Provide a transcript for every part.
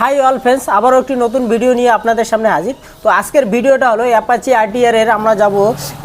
High all friends আবারও একটি নতুন ভিডিও নিয়ে আপনাদের সামনে হাজির। তো আজকের ভিডিওটা হলো অ্যাপাচি আরটিআর এর আমরা যাব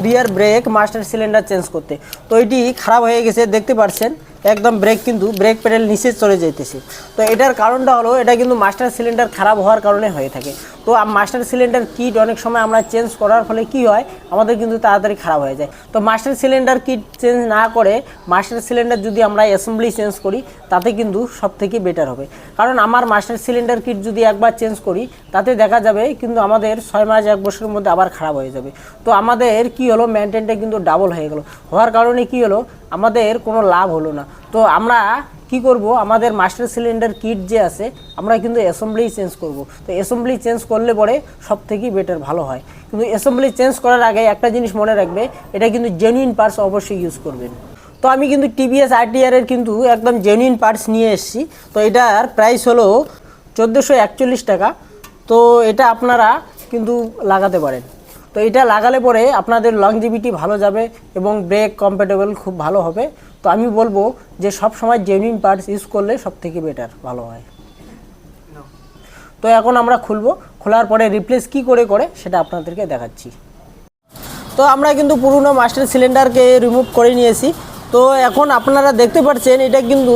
rear brake master cylinder change করতে। তো এটি খারাপ হয়ে গেছে, দেখতে পাচ্ছেন একদম ব্রেক কিন্তু ব্রেক প্যাডেল নিচে চলে যেতেছে তো এটার কারণটা হলো, এটা কিন্তু মাস্টার সিলিন্ডার খারাপ হওয়ার কারণে হয়ে থাকে। তো মাস্টার সিলিন্ডার কিট অনেক সময় আমরা চেঞ্জ করার ফলে কি হয়, আমাদের কিন্তু তাড়াতাড়ি খারাপ হয়ে যায়। তো মাস্টার সিলিন্ডার কিট চেঞ্জ না করে মাস্টার সিলিন্ডার যদি আমরা অ্যাসেম্বলি চেঞ্জ করি, তাতে কিন্তু সব থেকে বেটার হবে। কারণ আমার মাস্টার সিলিন্ডার কিট যদি একবার চেঞ্জ করি, তাতে দেখা যাবে কিন্তু আমাদের ছয় মাস, এক বছরের মধ্যে আবার খারাপ হয়ে যাবে। তো আমাদের কি হলো মেনটেনটা কিন্তু ডাবল হয়ে গেল। হওয়ার কারণে কি হলো আমাদের কোনো লাভ হলো না। তো আমরা কি করব? আমাদের মাস্টার সিলিন্ডার কিট যে আছে, আমরা কিন্তু অ্যাসেম্বলি চেঞ্জ করব। তো অ্যাসেম্বলি চেঞ্জ করলে পরে সব থেকেই বেটার ভালো হয়। কিন্তু অ্যাসেম্বলি চেঞ্জ করার আগে একটা জিনিস মনে রাখবে, এটা কিন্তু জেনুইন পার্টস অবশ্যই ইউজ করবেন। তো আমি কিন্তু টিভিএস আরটিআর এর কিন্তু একদম জেনুইন পার্টস নিয়ে এসেছি। তো এটার প্রাইস হলো চোদ্দোশো টাকা। তো এটা আপনারা কিন্তু লাগাতে পারেন। তো এটা লাগালে পরে আপনাদের লংজিভিটি ভালো যাবে এবং ব্রেক কম্প্যাটেবল খুব ভালো হবে। তো আমি বলব যে সব সময় জেনুইন পার্টস ইউজ করলে সব থেকে বেটার ভালো হয়। তো এখন আমরা খুলবো, খোলার পরে রিপ্লেস কি করে করে সেটা আপনাদেরকে দেখাচ্ছি। তো আমরা কিন্তু পুরনো মাস্টার সিলিন্ডারকে রিমুভ করে নিয়েছি। তো এখন আপনারা দেখতে পাচ্ছেন এটা কিন্তু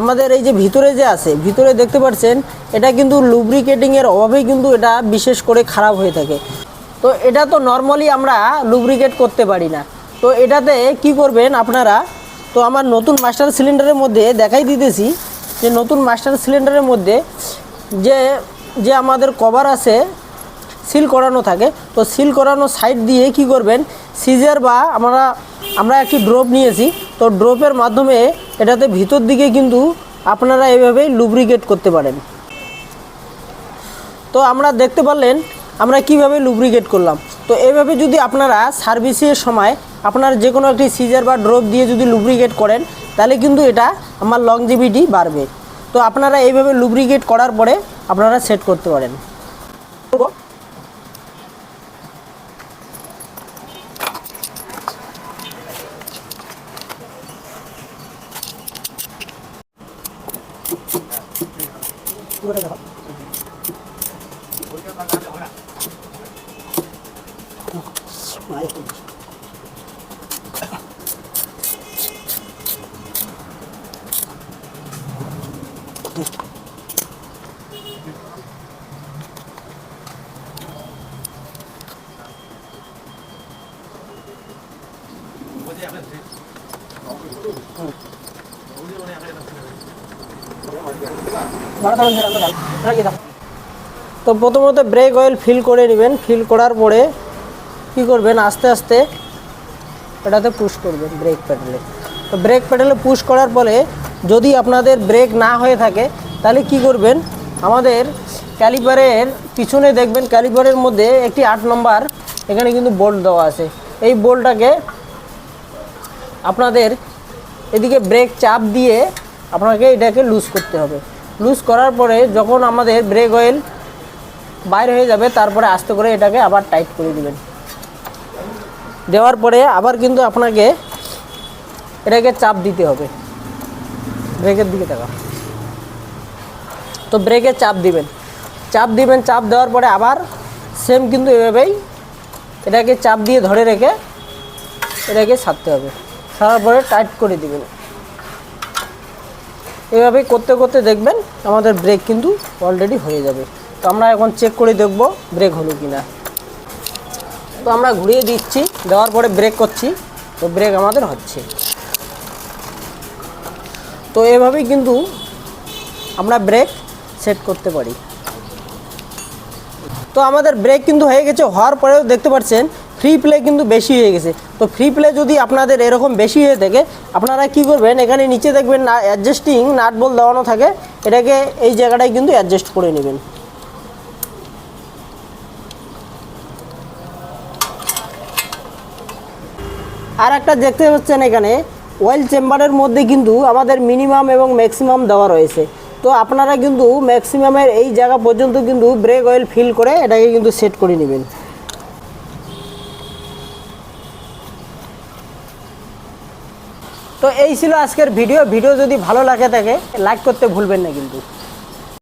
আমাদের এই যে ভিতরে যে আছে, ভিতরে দেখতে পাচ্ছেন এটা কিন্তু লুব্রিকেটিংয়ের অভাবেই কিন্তু এটা বিশেষ করে খারাপ হয়ে থাকে। তো এটা তো নর্মালি আমরা লুব্রিকেট করতে পারি না। তো এটাতে কি করবেন আপনারা? তো আমার নতুন মাস্টার সিলিন্ডারের মধ্যে দেখাই দিতেছি যে নতুন মাস্টার সিলিন্ডারের মধ্যে যে যে আমাদের কভার আছে সিল করানো থাকে। তো সিল করানো সাইড দিয়ে কি করবেন? সিজার বা আমরা আমরা একটি ড্রপ নিয়েছি। তো ড্রপের মাধ্যমে এটাতে ভিতর দিকে কিন্তু আপনারা এভাবেই লুব্রিকেট করতে পারেন। তো আমরা দেখতে পারলেন আমরা কীভাবে লুব্রিকেট করলাম? তো এইভাবে যদি আপনারা সার্ভিসের সময় আপনার যে কোনো একটি সিজার বা ড্রপ দিয়ে যদি লুব্রিকেট করেন, তাহলে কিন্তু এটা আমার লংজিভিটি বাড়বে। তো আপনারা এইভাবে লুব্রিকেট করার পরে আপনারা সেট করতে পারেন। তো প্রথমত ব্রেক অয়েল ফিল করে নেবেন। ফিল করার পরে কি করবেন? আস্তে আস্তে এটাতে পুশ করবেন ব্রেক প্যাডেলে তো ব্রেক প্যাডেলে পুশ করার পরে যদি আপনাদের ব্রেক না হয়ে থাকে, তাহলে কি করবেন? আমাদের ক্যালিপারের পিছনে দেখবেন, ক্যালিপারের মধ্যে একটি আট নম্বর এখানে কিন্তু বোল্ট দেওয়া আছে। এই বোল্টটাকে আপনাদের এদিকে ব্রেক চাপ দিয়ে আপনাকে এটাকে লুজ করতে হবে। লুজ করার পরে যখন আমাদের ব্রেক অয়েল বাইর হয়ে যাবে, তারপরে আস্তে করে এটাকে আবার টাইট করে দিবেন। দেওয়ার পরে আবার কিন্তু আপনাকে এটাকে চাপ দিতে হবে। ব্রেকের দিকে টাকা তো ব্রেকে চাপ দিবেন। চাপ দিবেন, চাপ দেওয়ার পরে আবার সেম কিন্তু এভাবেই এটাকে চাপ দিয়ে ধরে রেখে এটাকে ছাড়তে হবে। ছাড়ার পরে টাইট করে দিবেন। এভাবে করতে করতে দেখবেন আমাদের ব্রেক কিন্তু অলরেডি হয়ে যাবে। তো আমরা এখন চেক করে দেখব ব্রেক হলো কি না তো আমরা ঘুরিয়ে দিচ্ছি। দেওয়ার পরে ব্রেক করছি, তো ব্রেক আমাদের হচ্ছে। তো এভাবেই কিন্তু আমরা ব্রেক সেট করতে পারি। তো আমাদের ব্রেক কিন্তু হয়ে গেছে, হওয়ার পরেও দেখতে পাচ্ছেন ফ্রি প্লে কিন্তু বেশি হয়ে গেছে। তো ফ্রি প্লে যদি আপনাদের এরকম বেশি হয়ে থাকে, আপনারা কি করবেন, এখানে নিচে দেখবেন না অ্যাডজাস্টিং নাট বল দেওয়ানো থাকে, এটাকে এই জায়গাটায় কিন্তু অ্যাডজাস্ট করে নেবেন। আর একটা দেখতে পাচ্ছেন এখানে অয়েল চেম্বারের মধ্যে কিন্তু আমাদের মিনিমাম এবং ম্যাক্সিমাম দেওয়া রয়েছে। তো আপনারা কিন্তু ম্যাক্সিমামের এই জায়গা পর্যন্ত কিন্তু ব্রেক অয়েল ফিল করে এটাকে কিন্তু সেট করে নেবেন। তো এই ছিল আজকের ভিডিও ভিডিও যদি ভালো লাগে থাকে লাইক করতে ভুলবেন না কিন্তু।